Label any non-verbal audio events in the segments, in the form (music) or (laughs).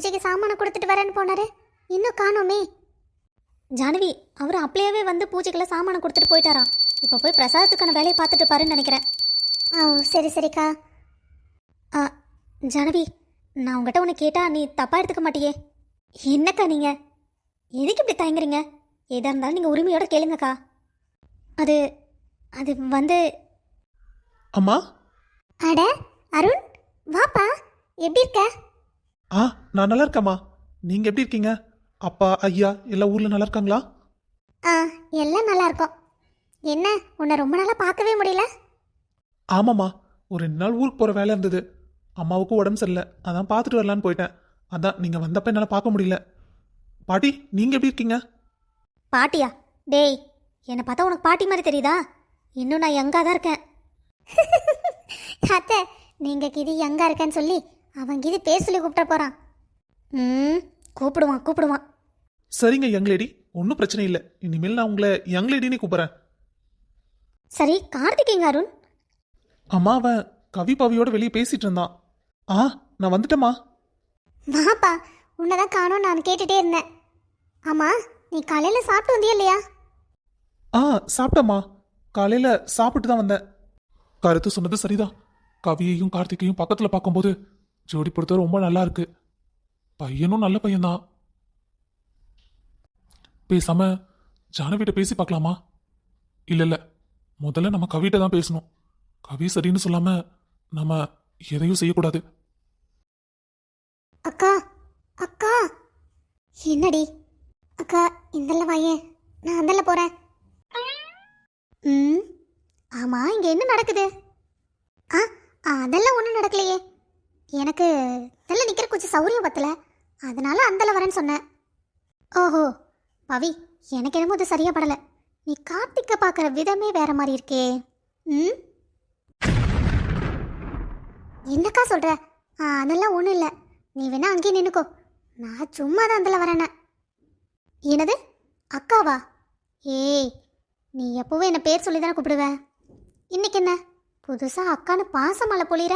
பூஜைக்கு சாமானை கொடுத்துட்டு வரேன்னு போனாரு. இன்னும் காணோமே. ஜானவி அவர் அப்படியே வந்து பூஜைக்கெல்லாம் சாமானை கொடுத்துட்டு போயிட்டாராம். இப்போ போய் பிரசாதத்துக்கான வேலையை பார்த்துட்டு பாருன்னு நினைக்கிறேன். ஓ சரி சரிக்கா. ஆ ஜானவி நான் உங்ககிட்ட ஒன்று கேட்டால் நீ தப்பாக எடுத்துக்க மாட்டியே. என்னக்கா நீங்கள் எதுக்கு இப்படி தயங்குறீங்க? எதாக இருந்தாலும் நீங்கள் உரிமையோட கேளுங்கக்கா. அது அது வந்து அம்மா? அட அருண் வாப்பா எப்படி இருக்க? ஆ நான் நல்லா இருக்கேம்மா நீங்க எப்படி இருக்கீங்க? அப்பா ஐயா எல்லாம் ஊர்ல நல்லா இருக்காங்களா ஆ எல்லாம் நல்லா இருக்கோம் என்ன உன்னை ரொம்ப நாளாக பார்க்கவே முடியல? ஆமாம்மா ஒரு ரெண்டு நாள் ஊருக்கு போற வேலை இருந்தது. அம்மாவுக்கும் உடம்பு சரியில்லை. அதான் பார்த்துட்டு வரலான்னு போயிட்டேன். அதான் நீங்க வந்தப்ப என்னால் பார்க்க முடியல. பாட்டி நீங்க எப்படி இருக்கீங்க? பாட்டியா? டேய் என்னை பார்த்தா உனக்கு பாட்டி மாதிரி தெரியுதா? இன்னும் நான் யங்காக தான் இருக்கேன். (laughs) அத்தை நீங்கள் கிதி யங்கா இருக்கேன்னு சொல்லி அவன் கிதி பேர் சொல்லி கூப்பிட்ட போகிறான் ம் கூப்பிடுவான் கூப்பிடுவான். சரிங்க யங் லேடி ஒன்றும் பிரச்சனை இல்லை. இனிமேல் நான் உங்களை யங் லேடின்னு கூப்பிட்றேன். சரி கார்த்திகேங்க அருண். அம்மா அவன் கவி பவியோட வெளியே பேசிட்டு இருந்தான். ஆ நான் வந்துட்டேம்மா. வாப்பா உன்னை தான் காணோம் நான் கேட்டுட்டே இருந்தேன். ஆமாம் நீ காலையில் சாப்பிட்டு வந்தியா இல்லையா? ஆ சாப்பிட்டம்மா. காலையில சாப்பிட்டு தான் வந்தேன். கருத்து சொன்னது சரிதான். கவியையும் கார்த்திகையும் பக்கத்துல பார்க்கும்போது ஜோடி பொறுத்த ரொம்ப நல்லா இருக்கு. பையனும் நல்ல பையன்தான். பேசாம ஜானவிட்ட பேசி பார்க்கலாமா? இல்ல இல்ல. முதல்ல நம்ம கவிட்ட தான் பேசணும். கவி சரின்னு சொல்லாம நம்ம எதையும் செய்யக்கூடாது. அக்கா அக்கா. என்னடி? அக்கா இந்தல்ல வாயே. நான் அந்தல்ல போறேன். ம் ஆமா இங்க என்ன நடக்குது? ஆ அதெல்லாம் ஒன்றும் நடக்கலையே. எனக்கு இதெல்லாம் நிற்கிற கொஞ்சம் சௌரியம் பத்தல. அதனால அந்தல வரேன்னு சொன்னேன் ஓஹோ பவி எனக்கு என்னமோ இது சரியா படல. நீ கார்த்திக்க பார்க்குற விதமே வேற மாதிரி இருக்கே. ம்? என்னக்கா சொல்ற? ஆ, அதெல்லாம் ஒன்றும் இல்லை. நீ வேணா அங்கேயே நின்னுக்கோ. நான் சும்மா தான் அந்தல வரேன என்னது? அக்காவா? ஏய் நீ எப்போவும் என்னை பேர் சொல்லி தானே கூப்பிடுவ? இன்னைக்கு என்ன? புதுசாக அக்கான்னு பாசமலை பொழிற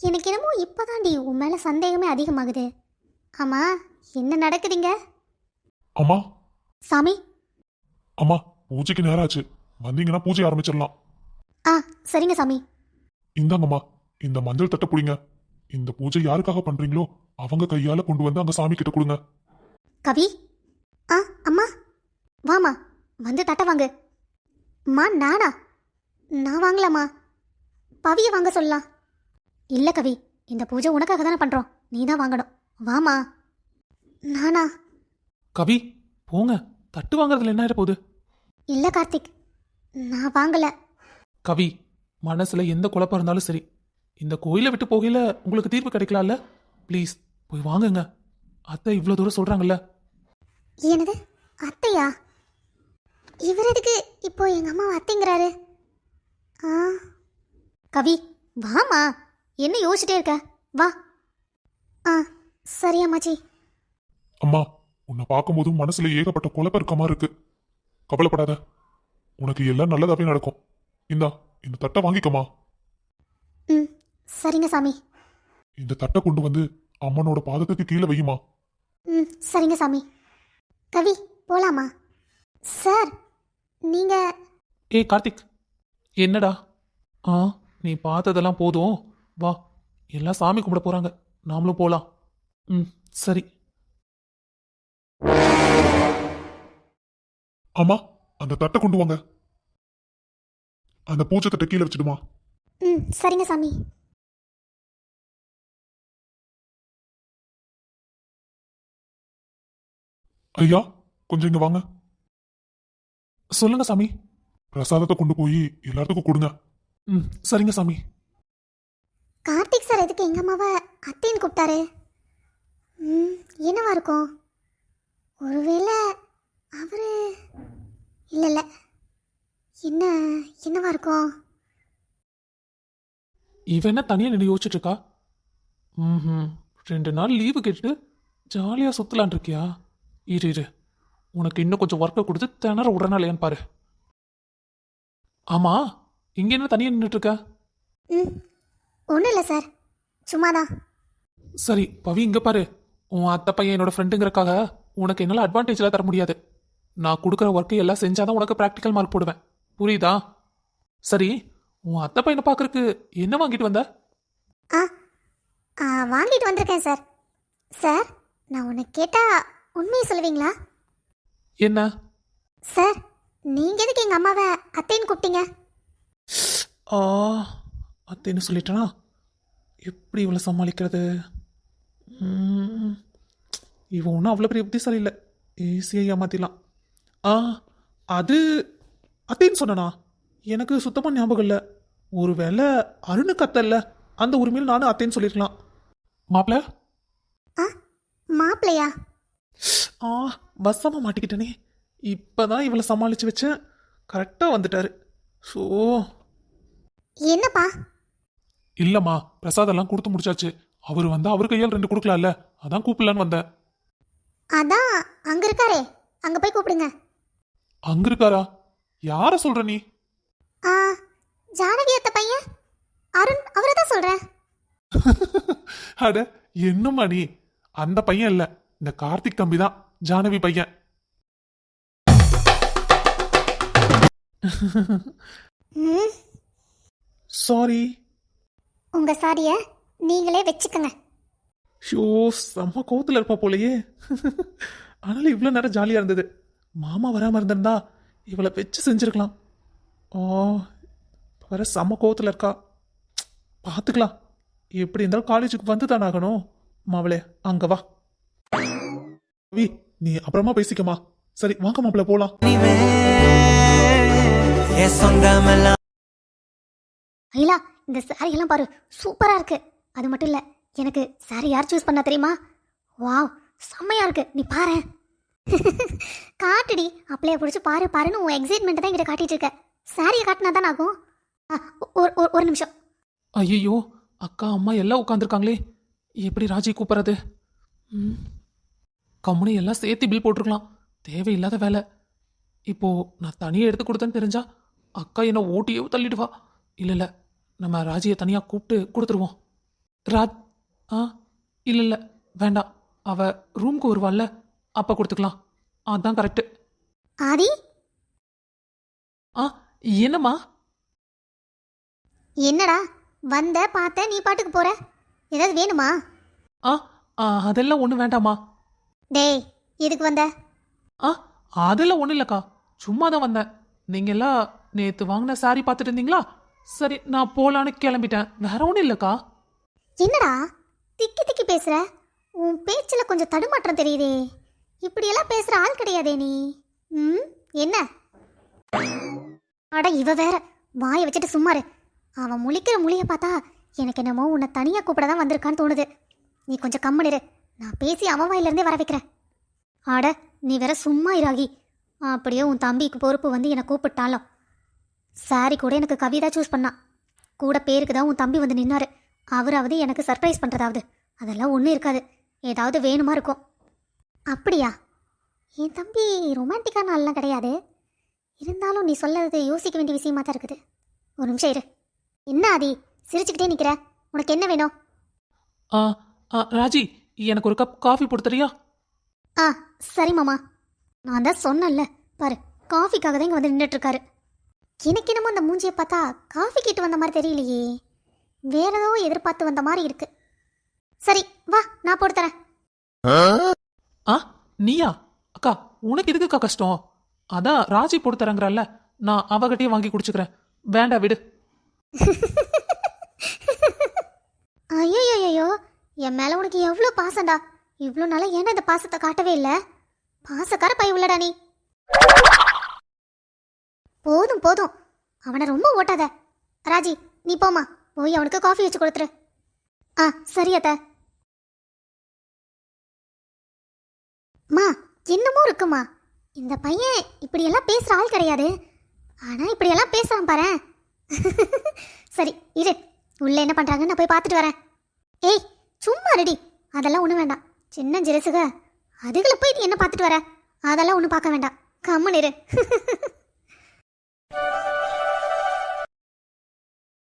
எனக்கு என்னமோ இப்போதாண்டி உன் மேலே சந்தேகமே அதிகமாகுது. ஆமாம் என்ன நடக்குதுங்க? அம்மா. சாமி. அம்மா பூஜைக்கு நேரம் ஆச்சு வந்தீங்கன்னா பூஜை ஆரம்பிச்சிடலாம். ஆ சரிங்க சாமி. இந்தாங்கம்மா இந்த மஞ்சள் தட்டை புடிங்க. இந்த பூஜை யாருக்காக பண்றீங்களோ அவங்க கையால கொண்டு வந்து அங்க சாமி கிட்ட கொடுங்க. கவி. ஆ அம்மா. வாம்மா வந்து தட்டை வாங்கு. அம்மா நானா? நான் வாங்கலாமா பவியை வாங்க சொல்லலாம். இல்லை கவி இந்த பூஜை உனக்காக தானே பண்ணுறோம் நீ தான் வாங்கணும். வாமா நானா? கவி போங்க. தட்டு வாங்குறதுல என்ன ஆயிட போகுது இல்லை கார்த்திக் நான் வாங்கலை. கவி மனசுல எந்த குழப்பம் இருந்தாலும் சரி இந்த கோயிலை விட்டு போகையில உங்களுக்கு தீர்வு கிடைக்கலாம்ல? ப்ளீஸ் போய் வாங்குங்க. அத்தை இவ்வளோ தூரம் சொல்றாங்கல்ல. என்னது? அத்தையா? இவர் எதுக்கு இப்போ எங்கள் அம்மாவை அத்தைங்கிறாரு? ஆ. கவி வாமா என்ன யோசிச்சிட்டே இருக்க? வா. ஆ சரி அம்மாச்சி அம்மா உன்னை பார்க்கும்போது மனசுல ஏகப்பட்ட குழப்பம் இருக்க மாதிரி இருக்கு. கவலைப்படாத. உனக்கு எல்லாம் நல்லதாவே நடக்கும். இந்தா இந்த தட்டை வாங்கிக்கம்மா. ம் சரிங்க சாமி. இந்த தட்டை கொண்டு வந்து அம்மனோட பாதத்துக்கு கீழே வையுமா? ம் சரிங்க சாமி. கவி போலாமா? சார் நீங்கள் ஏய் கார்த்திக். என்னடா? ஆ நீ பார்த்ததெல்லாம் போதும். வா எல்லாம் சாமி கும்பிட போறாங்க. நாமளும் போலாம். ம் சரி. அம்மா அந்த தட்டை கொண்டு வாங்க. அந்த பூஜை தட்டை கீழே வச்சிடுமா? ம் சரிங்க சாமி. ஐயா கொஞ்சம் இங்க வாங்க. சொல்லுங்க சாமி. பிரசாதத்தை கொண்டு போய் எல்லாத்துக்கும் கொடுங்க. ம் சரிங்க சாமி. கார்த்திக் சார் எதுக்கு எங்கள் அம்மாவை அத்தைன்னு கூப்பிட்டாரு? ம் என்னவா இருக்கும்? ஒருவேளை அவர் இல்லை இல்லை என்ன என்னவா இருக்கும்? இவன் என்ன தனியாக நின்று யோசிச்சுட்டு இருக்கா ம் ரெண்டு நாள் லீவு கேட்டுட்டு ஜாலியாக சுற்றலான் இருக்கியா? இரு இரு. உனக்கு இன்னும் கொஞ்சம் ஒர்க்கை கொடுத்து திணற உடனாலையான்னு பாரு. ஆமா இங்க என்ன தனியாக நின்றுட்டு இருக்க ம் ஒன்றும் இல்லை சார். சும்மா தான் சரி பவி இங்க பாரு. உன் அத்தை பையன் என்னோட ஃப்ரெண்டுங்கிறக்காக உனக்கு என்னால் அட்வான்டேஜ்லாம் தர முடியாது. நான் கொடுக்குற ஒர்க்கு எல்லாம் செஞ்சாதான் உனக்கு ப்ராக்டிக்கல் மார்க் போடுவேன். புரியுதா? சரி உன் அத்தை பையனை பார்க்கறக்கு என்ன வாங்கிட்டு வந்த? ஆ ஆ வாங்கிட்டு வந்திருக்கேன் சார். சார் நான் உன்னை கேட்டால் உண்மையை சொல்லுவீங்களா? என்ன? சார் நீங்கள் எதுக்கு எங்கள் அம்மாவை அத்தைன்னு கூப்பிட்டீங்க? ஆ அத்தைன்னு சொல்லிட்டேனா எப்படி இவளை சமாளிக்கிறது? இவன் ஒன்றும் அவ்வளோ பெரிய புத்திசாலி இல்லை. ஈஸியாக ஏமாத்திடலாம். ஆ அது அத்தைன்னு சொன்னனா? எனக்கு சுத்தமாக ஞாபகம் இல்லை. ஒருவேளை அருணுக்கு அத்தை இல்லை. அந்த உரிமையில் நானும் அத்தைன்னு சொல்லியிருக்கலாம். மாப்பிள்ள ஆ மாப்பிள்ளையா ஆ வசமாக மாட்டிக்கிட்டேனே. இப்போதான் இவளை சமாளித்து வச்சேன். கரெக்டாக வந்துட்டாரு. ஸோ என்னப்பா? இல்லம்மா பிரசாதெல்லாம் கொடுத்து முடிச்சாச்சு. அவர் வந்தா அவர் கையால் ரெண்டு கொடுக்கலாம்ல. அதான் கூப்பிடலான்னு வந்தேன். அதான் அங்கே இருக்காரே. அங்கே போய் கூப்பிடுங்க. அங்க இருக்காரா? யார சொல்ற நீ? ஆ ஜானகி அத்தை பையன். அருண் அவரை தான் சொல்கிறேன் (laughs) அட என்னம்மா நீ? அந்த பையன் இல்ல. இந்த கார்த்திக் தம்பி தான் ஜானவி பையன். சாரி உங்கள் சாரியை நீங்களே வச்சுக்கோங்க. ஷோ செம்ம கோவத்துல இருப்பா போலயே. ஆனாலும் இவ்வளோ நேரம் ஜாலியா இருந்தது. மாமா வராம இருந்திருந்தா இவளை வச்சு செஞ்சிருக்கலாம். ஓ இப்ப வர செம்ம கோவத்துல இருக்கா. பார்த்துக்கலாம் எப்படி இருந்தாலும் காலேஜுக்கு வந்து தானே ஆகணும். மாவளே அங்க வா. வி நீ அப்புறமா பேசிக்கமா சரி வாங்க மாப்பிள்ள சொந்தமெல்லாம் அகிலா இந்த சாரியெல்லாம் பாரு சூப்பராக இருக்கு. அது மட்டும் இல்லை எனக்கு சாரி யார் சூஸ் பண்ணா தெரியுமா? வாவ் செம்மையாக இருக்கு. நீ பாரு. (laughs) காட்டுடி. அப்படியே பிடிச்சி பாரு பாருன்னு உன் எக்ஸைட்மெண்ட் தான் எங்கிட்ட காட்டிட்டு இருக்க. சாரியை காட்டினா தானே ஆகும்? ஆ, ஒரு ஒரு- ஒரு நிமிஷம். ஐயோ அக்கா அம்மா எல்லாம் உட்காந்துருக்காங்களே எப்படி ராஜி கூப்பிட்றது? ம். கம்முனி எல்லாம் சேர்த்து பில் போட்டிருக்கலாம். தேவையில்லாத வேலை. இப்போ நான் தனியாக எடுத்து கொடுத்தேன்னு தெரிஞ்சா அக்கா என்ன ஓட்டியோ தள்ளிடுவா. இல்லை இல்லை நம்ம ராஜியை தனியாக கூப்பிட்டு கொடுத்துருவோம். ராஜ் ஆ? இல்லை இல்லை வேண்டாம். அவ ரூம்க்கு வருவாள்ல அப்போ கொடுத்துக்கலாம். அதான் கரெக்டு ஆதி? ஆ என்னம்மா? என்னடா வந்த பார்த்த நீ பாட்டுக்கு போற? ஏதாவது வேணுமா? ஆ ஆ, அதெல்லாம் ஒன்றும் வேண்டாம்மா. டேய் எதுக்கு வந்த? ஆ அதெல்லாம் ஒன்றும் இல்லைக்கா. சும்மா தான் வந்தேன். நீங்கள் எல்லாம் நேற்று வாங்கின சாரி பார்த்துட்டு இருந்தீங்களா? சரி நான் போகலான்னு கிளம்பிட்டேன். வேற ஒன்றும் இல்லைக்கா. என்னடா? திக்கி திக்கி பேசுற? உன் பேச்சில் கொஞ்சம் தடுமாற்றம் தெரியுதே. இப்படியெல்லாம் பேசுற ஆள் கிடையாதே நீ. ம் என்ன? அட இவ வேற. வாயை வச்சுட்டு சும்மாரு அவன் முழிக்கிற மொழியை பார்த்தா எனக்கு என்னமோ உன்னை தனியாக கூப்பிட தான் வந்திருக்கான்னு தோணுது. நீ கொஞ்சம் கம்மனிரு நான் பேசி அவன் வாயிலிருந்தே வர வைக்கிறேன். அட நீ வேற சும்மா இராகி அப்படியே உன் தம்பிக்கு பொறுப்பு வந்து என்னை கூப்பிட்டாலும். சாரி கூட எனக்கு கவிதா சூஸ் பண்ணான் கூட பேருக்கு தான் உன் தம்பி வந்து நின்னாரு. அவராவது எனக்கு சர்ப்ரைஸ் பண்ணுறதாவது அதெல்லாம் ஒன்றும் இருக்காது. ஏதாவது வேணுமா இருக்கும். அப்படியா? என் தம்பி ரொமான்டிக்கான ஆள்லாம் கிடையாது. இருந்தாலும் நீ சொல்லறது யோசிக்க வேண்டிய விஷயமா தான் இருக்குது. ஒரு நிமிஷம் இரு. என்ன ஆதி? சிரிச்சுக்கிட்டே நிற்கிற உனக்கு என்ன வேணும்? ஆ ஆ ராஜி எனக்கு ஒரு கப் காஃபி போட்டு தரியா ஆ சரி மாமா. நான் தான் சொன்னேன்ல. பாரு காஃபிக்காக தான் இங்கே வந்து நின்றுட்டு இருக்காரு. எனக்கு என்னமோ அந்த மூஞ்சியை பார்த்தா காஃபி கேட்டு வந்த மாதிரி தெரியலையே. வேற ஏதோ எதிர்பார்த்து வந்த மாதிரி இருக்கு. சரி வா நான் போட்டு தரேன். ஆ நீயா? அக்கா உனக்கு எதுக்குக்கா கஷ்டம்? அதான் ராஜி போட்டு தரங்கிறல்ல நான் அவகிட்டயே வாங்கி குடிச்சுக்கிறேன். வேண்டாம் விடு. ஐயோ என் மேல உனக்கு எவ்வளோ பாசம்டா? இவ்வளோ நாளா ஏன்டா இந்த பாசத்தை காட்டவே இல்லை? பாசக்கார பை உள்ளடா நீ. போதும் போதும். அவனை ரொம்ப ஓட்டாத. ராஜி நீ போமா போய் அவனுக்கு காஃபி வச்சு கொடுத்துரு. ஆ சரி அத்த. மா என்னமோ இருக்குமா? இந்த பையன் இப்படியெல்லாம் பேசுற ஆள் கிடையாது. ஆனா இப்படியெல்லாம் பேசுறான் பாரு (laughs) சரி இரு. உள்ள என்ன பண்றாங்கன்னு நான் போய் பார்த்துட்டு வரேன். ஏய் சும்மா ரெடி அதெல்லாம் ஒன்றும் வேண்டாம். சின்ன ஜெரசுக. அதுகளை போய் நீ என்ன பார்த்துட்டு வர? அதெல்லாம் ஒன்றும் பார்க்க வேண்டாம். கம்முன்னு இரு. (laughs) you.